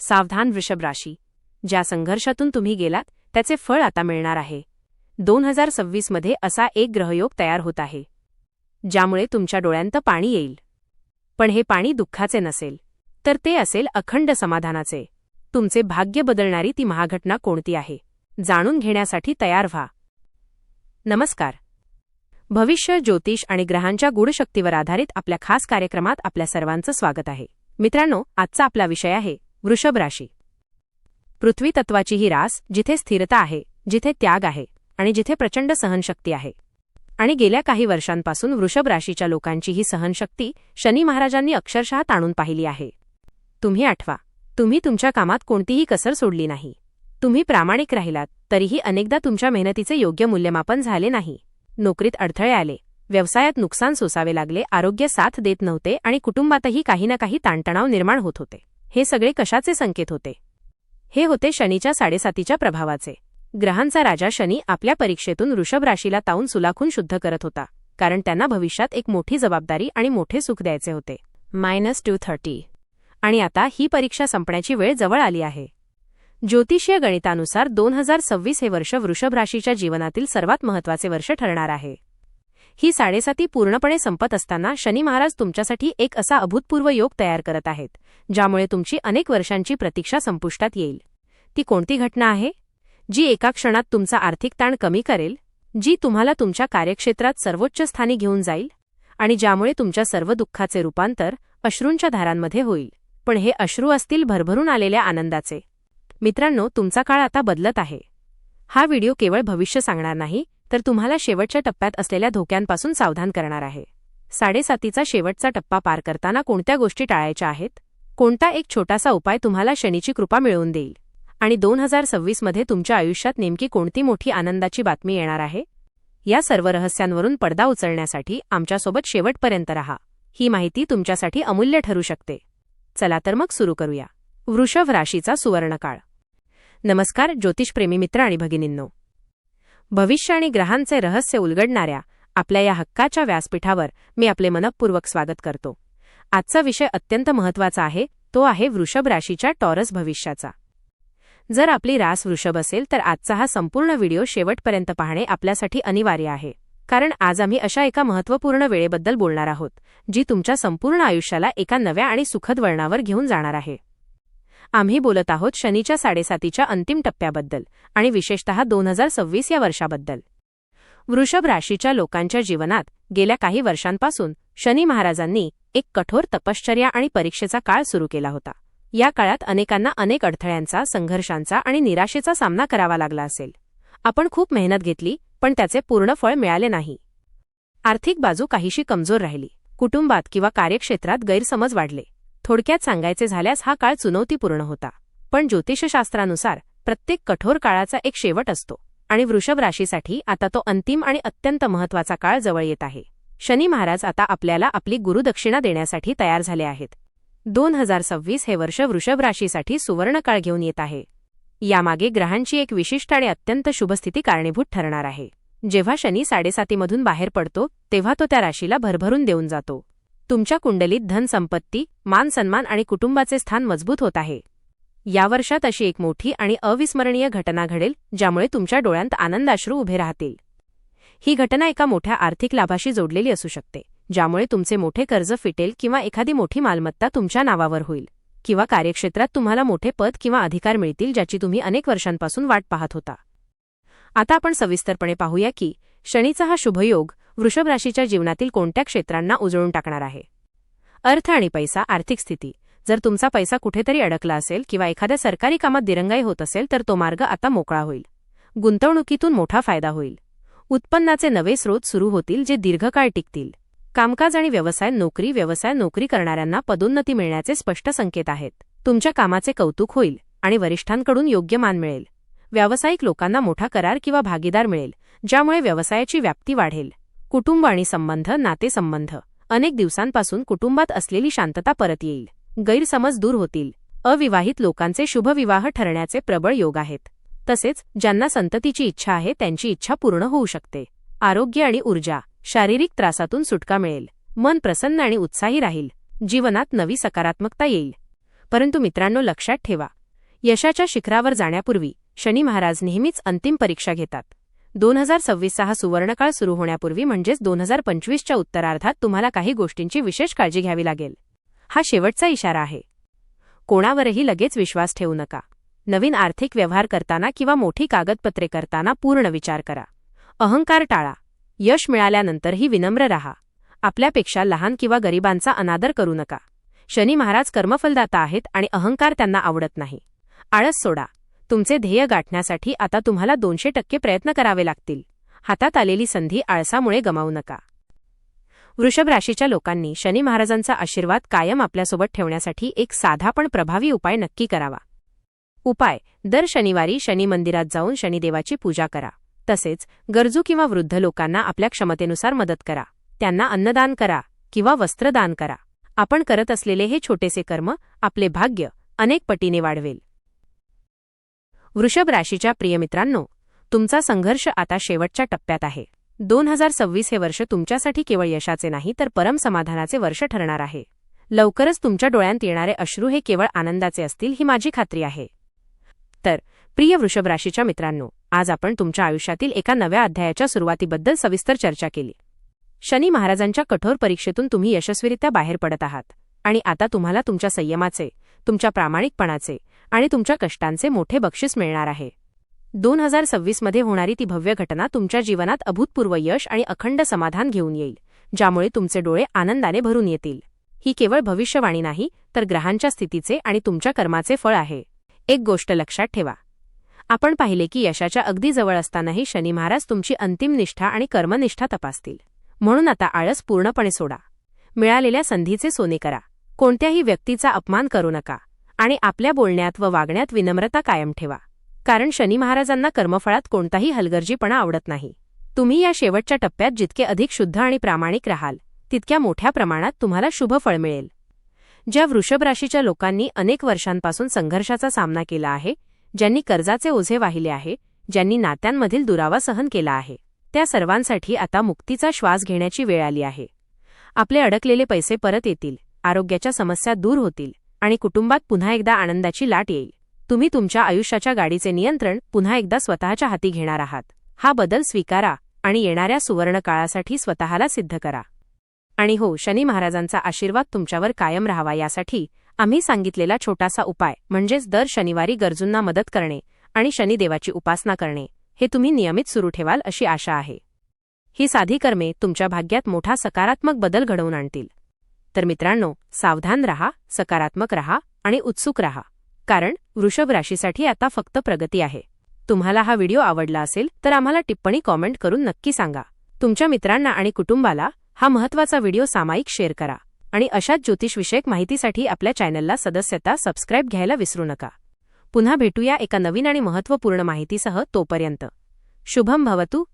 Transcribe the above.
सावधान वृषभ राशी. ज्या संघर्षातून तुम्ही गेलात त्याचे फळ आता मिळणार आहे. दोन हजार सव्वीसमध्ये असा एक ग्रहयोग तयार होत आहे. ज्यामुळे तुमच्या डोळ्यांत पाणी येईल. पण हे पाणी दुःखाचे नसेल. तर ते असेल अखंड समाधानाचे. तुमचे भाग्य बदलणारी ती महाघटना कोणती आहे? जाणून घेण्यासाठी तयार व्हा. नमस्कार. भविष्य ज्योतिष आणि ग्रहांच्या गूढशक्तीवर आधारित आपल्या खास कार्यक्रमात आपल्या सर्वांचं स्वागत आहे. मित्रांनो आजचा आपला विषय आहे वृषभ राशी. पृथ्वी तत्वाची ही रास जिथे स्थिरता आहे जिथे त्याग आहे आणि जिथे प्रचंड सहनशक्ती आहे. आणि गेल्या काही वर्षांपासून वृषभ राशीच्या लोकांची ही सहनशक्ती शनी महाराजांनी अक्षरशः ताणून पाहिली आहे. तुम्ही आठवा तुम्ही तुमच्या कामात कोणतीही कसर सोडली नाही. तुम्ही प्रामाणिक राहिलात तरीही अनेकदा तुमच्या मेहनतीचे योग्य मूल्यमापन झाले नाही. नोकरीत अडथळे आले व्यवसायात नुकसान सोसावे लागले आरोग्य साथ देत नव्हते आणि कुटुंबातही काही ना काही ताणतणाव निर्माण होत होते. हे सगळे कशाचे संकेत होते? हे होते शनीच्या साडेसातीच्या प्रभावाचे. ग्रहांचा राजा शनी आपल्या परीक्षेतून वृषभ राशीला ताऊन सुलाखून शुद्ध करत होता कारण त्यांना भविष्यात एक मोठी जबाबदारी आणि मोठे सुख द्यायचे होते. Minus two thirty. आणि आता ही परीक्षा संपण्याची वेळ जवळ आली आहे. ज्योतिषीय गणितानुसार दोन हजार सव्वीस हे वर्ष वृषभ राशीच्या जीवनातील सर्वात महत्त्वाचे वर्ष ठरणार आहे. ही साडेसाती पूर्णपणे संपत असताना शनी महाराज तुमच्यासाठी एक असा अभूतपूर्व योग तयार करत आहेत ज्यामुळे तुमची अनेक वर्षांची प्रतीक्षा संपुष्टात येईल. ती कोणती घटना आहे? जी एका क्षणात तुमचा आर्थिक ताण कमी करेल जी तुम्हाला तुमच्या कार्यक्षेत्रात सर्वोच्च स्थानी घेऊन जाईल आणि ज्यामुळे तुमच्या सर्व दुःखाचे रूपांतर अश्रूंच्या धारांमध्ये होईल. पण हे अश्रू असतील भरभरून आलेल्या आनंदाचे. मित्रांनो तुमचा काळ आता बदलत आहे. हा व्हिडिओ केवळ भविष्य सांगणार नाही तर तुम्हाला शेवटच्या टप्प्यात असलेल्या धोक्यांपासून सावधान करणार आहे. साडेसातीचा शेवटचा टप्पा पार करताना कोणत्या गोष्टी टाळायच्या आहेत? कोणता एक छोटासा उपाय तुम्हाला शनीची कृपा मिळवून देईल? आणि दोन हजार सव्वीसमध्ये तुमच्या आयुष्यात नेमकी कोणती मोठी आनंदाची बातमी येणार आहे? या सर्व रहस्यांवरून पडदा उचलण्यासाठी आमच्यासोबत शेवटपर्यंत रहा. ही माहिती तुमच्यासाठी अमूल्य ठरू शकते. चला तर मग सुरू करूया. वृषभ राशीचा सुवर्णकाळ. नमस्कार ज्योतिषप्रेमी मित्र आणि भगिनींनो. भविष्य आणि ग्रहांचे रहस्य उलगडणाऱ्या आपल्या या हक्काच्या व्यासपीठावर मी आपले मनपूर्वक स्वागत करतो. आजचा विषय अत्यंत महत्त्वाचा आहे तो आहे वृषभ राशीच्या टॉरस भविष्याचा. जर आपली रास वृषभ असेल तर आजचा हा संपूर्ण व्हिडिओ शेवटपर्यंत पाहणे आपल्यासाठी अनिवार्य आहे. कारण आज आम्ही अशा एका महत्त्वपूर्ण वेळेबद्दल बोलणार आहोत जी तुमच्या संपूर्ण आयुष्याला एका नव्या आणि सुखद वळणावर घेऊन जाणार आहे. आम्ही बोलत आहोत शनीच्या साडेसातीच्या अंतिम टप्प्याबद्दल आणि विशेषतः दोन हजार सव्वीस या वर्षाबद्दल. वृषभ राशीच्या लोकांच्या जीवनात गेल्या काही वर्षांपासून शनी महाराजांनी एक कठोर तपश्चर्या आणि परीक्षेचा काळ सुरू केला होता. या काळात अनेकांना अनेक अडथळ्यांचा संघर्षांचा आणि निराशेचा सामना करावा लागला असेल. आपण खूप मेहनत घेतली पण त्याचे पूर्ण फळ मिळाले नाही. आर्थिक बाजू काहीशी कमजोर राहिली. कुटुंबात किंवा कार्यक्षेत्रात गैरसमज वाढले. थोडक्यात सांगायचे झाल्यास हा काळ चुनौतीपूर्ण होता. पण ज्योतिषशास्त्रानुसार प्रत्येक कठोर काळाचा एक शेवट असतो आणि वृषभ राशीसाठी आता तो अंतिम आणि अत्यंत महत्त्वाचा काळ जवळ येत आहे. शनी महाराज आता आपल्याला आपली गुरुदक्षिणा देण्यासाठी तयार झाले आहेत. दोन हजार सव्वीस हे वर्ष वृषभ राशीसाठी सुवर्णकाळ घेऊन येत आहे. यामागे ग्रहांची एक विशिष्ट आणि अत्यंत शुभस्थिती कारणीभूत ठरणार आहे. जेव्हा शनी साडेसातीमधून बाहेर पडतो तेव्हा तो त्या राशीला भरभरून देऊन जातो. तुमच्या कुंडलीत धनसंपत्ती मानसन्मान आणि कुटुंबाचे स्थान मजबूत होत आहे. या वर्षात अशी एक मोठी आणि अविस्मरणीय घटना घडेल ज्यामुळे तुमच्या डोळ्यांत आनंदाश्रू उभे राहतील. ही घटना एका मोठ्या आर्थिक लाभाशी जोडलेली असू शकते ज्यामुळे तुमचे मोठे कर्ज फिटेल किंवा एखादी मोठी मालमत्ता तुमच्या नावावर होईल किंवा कार्यक्षेत्रात तुम्हाला मोठे पद किंवा अधिकार मिळतील ज्याची तुम्ही अनेक वर्षांपासून वाट पाहत होता. आता आपण सविस्तरपणे पाहूया की शनीचा हा शुभयोग वृषभ राशीच्या जीवनातील कोणत्या क्षेत्रांना उजळून टाकणार आहे? अर्थ आणि पैसा आर्थिक स्थिती. जर तुमचा पैसा कुठेतरी अडकला असेल किंवा एखाद्या सरकारी कामात दिरंगाई होत असेल तर तो मार्ग आता मोकळा होईल. गुंतवणुकीतून मोठा फायदा होईल. उत्पन्नाचे नवे स्रोत सुरू होतील जे दीर्घकाळ टिकतील. कामकाज आणि व्यवसाय नोकरी व्यवसाय नोकरी करणाऱ्यांना पदोन्नती मिळण्याचे स्पष्ट संकेत आहेत. तुमच्या कामाचे कौतुक होईल आणि वरिष्ठांकडून योग्य मान मिळेल. व्यावसायिक लोकांना मोठा करार किंवा भागीदार मिळेल ज्यामुळे व्यवसायाची व्याप्ती वाढेल. कुटुंब आणि संबंध नातेसंबंध. अनेक दिवसांपासून कुटुंबात असलेली शांतता परत येईल. गैरसमज दूर होतील. अविवाहित लोकांचे शुभविवाह ठरण्याचे प्रबळ योग आहेत. तसेच ज्यांना संततीची इच्छा आहे त्यांची इच्छा पूर्ण होऊ शकते. आरोग्य आणि ऊर्जा. शारीरिक त्रासातून सुटका मिळेल. मन प्रसन्न आणि उत्साही राहील. जीवनात नवी सकारात्मकता येईल. परंतु मित्रांनो लक्षात ठेवा. यशाच्या शिखरावर जाण्यापूर्वी शनी महाराज नेहमीच अंतिम परीक्षा घेतात. दोन हजार सव्वीसचा हा सुवर्णकाळ सुरू होण्यापूर्वी म्हणजेच दोन हजार पंचवीसच्या उत्तरार्धात तुम्हाला काही गोष्टींची विशेष काळजी घ्यावी लागेल. हा शेवटचा इशारा आहे. कोणावरही लगेच विश्वास ठेवू नका. नवीन आर्थिक व्यवहार करताना किंवा मोठी कागदपत्रे करताना पूर्ण विचार करा. अहंकार टाळा. यश मिळाल्यानंतरही विनम्र राहा. आपल्यापेक्षा लहान किंवा गरिबांचा अनादर करू नका. शनी महाराज कर्मफलदाता आहेत आणि अहंकार त्यांना आवडत नाही. आळस सोडा. तुमचे ध्येय गाठण्यासाठी आता तुम्हाला दोनशे टक्के प्रयत्न करावे लागतील. हातात आलेली संधी आळसामुळे गमावू नका. वृषभ राशीच्या लोकांनी शनी महाराजांचा आशीर्वाद कायम आपल्यासोबत ठेवण्यासाठी एक साधा पण प्रभावी उपाय नक्की करावा. उपाय दर शनिवारी शनी मंदिरात जाऊन शनिदेवाची पूजा करा. तसेच गरजू किंवा वृद्ध लोकांना आपल्या क्षमतेनुसार मदत करा. त्यांना अन्नदान करा किंवा वस्त्रदान करा. आपण करत असलेले हे छोटेसे कर्म आपले भाग्य अनेक पटीने वाढवेल. वृषभ राशीच्या प्रियमित्रांनो तुमचा संघर्ष आता शेवटच्या टप्प्यात आहे. दोन हजार सव्वीस हे वर्ष तुमच्यासाठी केवळ यशाचे नाही तर परम समाधानाचे वर्ष ठरणार आहे. लवकरच तुमच्या डोळ्यांत येणारे अश्रू हे केवळ आनंदाचे असतील ही माझी खात्री आहे. तर प्रिय वृषभ राशीच्या मित्रांनो आज आपण तुमच्या आयुष्यातील एका नव्या अध्यायाच्या सुरुवातीबद्दल सविस्तर चर्चा केली. शनी महाराजांच्या कठोर परीक्षेतून तुम्ही यशस्वीरित्या बाहेर पडत आहात. आणि आता तुम्हाला तुमच्या संयमाचे तुमच्या प्रामाणिकपणाचे आणि तुमच्या कष्टांचे मोठे बक्षीस मिळणार आहे. दोन हजार सव्वीसमध्ये होणारी ती भव्य घटना तुमच्या जीवनात अभूतपूर्व यश आणि अखंड समाधान घेऊन येईल ज्यामुळे तुमचे डोळे आनंदाने भरून येतील. ही केवळ भविष्यवाणी नाही तर ग्रहांच्या स्थितीचे आणि तुमच्या कर्माचे फळ आहे. एक गोष्ट लक्षात ठेवा. आपण पाहिले की यशाच्या अगदी जवळ असतानाही शनी महाराज तुमची अंतिम निष्ठा आणि कर्मनिष्ठा तपासतील. म्हणून आता आळस पूर्णपणे सोडा. मिळालेल्या संधीचे सोने करा. कोणत्याही व्यक्तीचा अपमान करू नका आणि आपल्या बोलण्यात व वागण्यात विनम्रता कायम ठेवा. कारण शनी महाराजांना कर्मफळात कोणताही हलगर्जीपणा आवडत नाही. तुम्ही या शेवटच्या टप्प्यात जितके अधिक शुद्ध आणि प्रामाणिक राहाल तितक्या मोठ्या प्रमाणात तुम्हाला शुभ फळ मिळेल. ज्या वृषभ राशीच्या लोकांनी अनेक वर्षांपासून संघर्षाचा सामना केला आहे ज्यांनी कर्जाचे ओझे वाहिले आहे ज्यांनी नात्यांमधील दुरावा सहन केला आहे त्या सर्वांसाठी आता मुक्तीचा श्वास घेण्याची वेळ आली आहे. आपले अडकलेले पैसे परत येतील. आरोग्याच्या समस्या दूर होतील आणि कुटुंबात पुन्हा एकदा आनंदाची लाट येईल. तुम्ही तुमच्या आयुष्याच्या गाडीचे नियंत्रण पुन्हा एकदा स्वतःच्या हाती घेणार आहात. हा बदल स्वीकारा आणि येणाऱ्या सुवर्णकाळासाठी स्वतःला सिद्ध करा. आणि हो शनी महाराजांचा आशीर्वाद तुमच्यावर कायम राहावा यासाठी आम्ही सांगितलेला छोटासा उपाय म्हणजेच दर शनिवारी गरजूंना मदत करणे आणि शनिदेवाची उपासना करणे हे तुम्ही नियमित सुरू ठेवाल अशी आशा आहे. ही साधी कर्मे तुमच्या भाग्यात मोठा सकारात्मक बदल घडवून आणतील. तर मित्रांनो सावधान रहा सकारात्मक रहा आणि उत्सुक रहा. कारण वृषभ राशीसाठी आता फक्त प्रगती आहे. तुम्हाला हा व्हिडिओ आवडला असेल तर आम्हाला टिप्पणी कॉमेंट करून नक्की सांगा. तुमच्या मित्रांना आणि कुटुंबाला हा महत्त्वाचा व्हिडिओ सामायिक शेअर करा आणि अशाच ज्योतिषविषयक माहितीसाठी आपल्या चॅनलला सदस्यता सबस्क्राईब घ्यायला विसरू नका. पुन्हा भेटूया एका नवीन आणि महत्त्वपूर्ण माहितीसह तोपर्यंत. शुभम भवतू.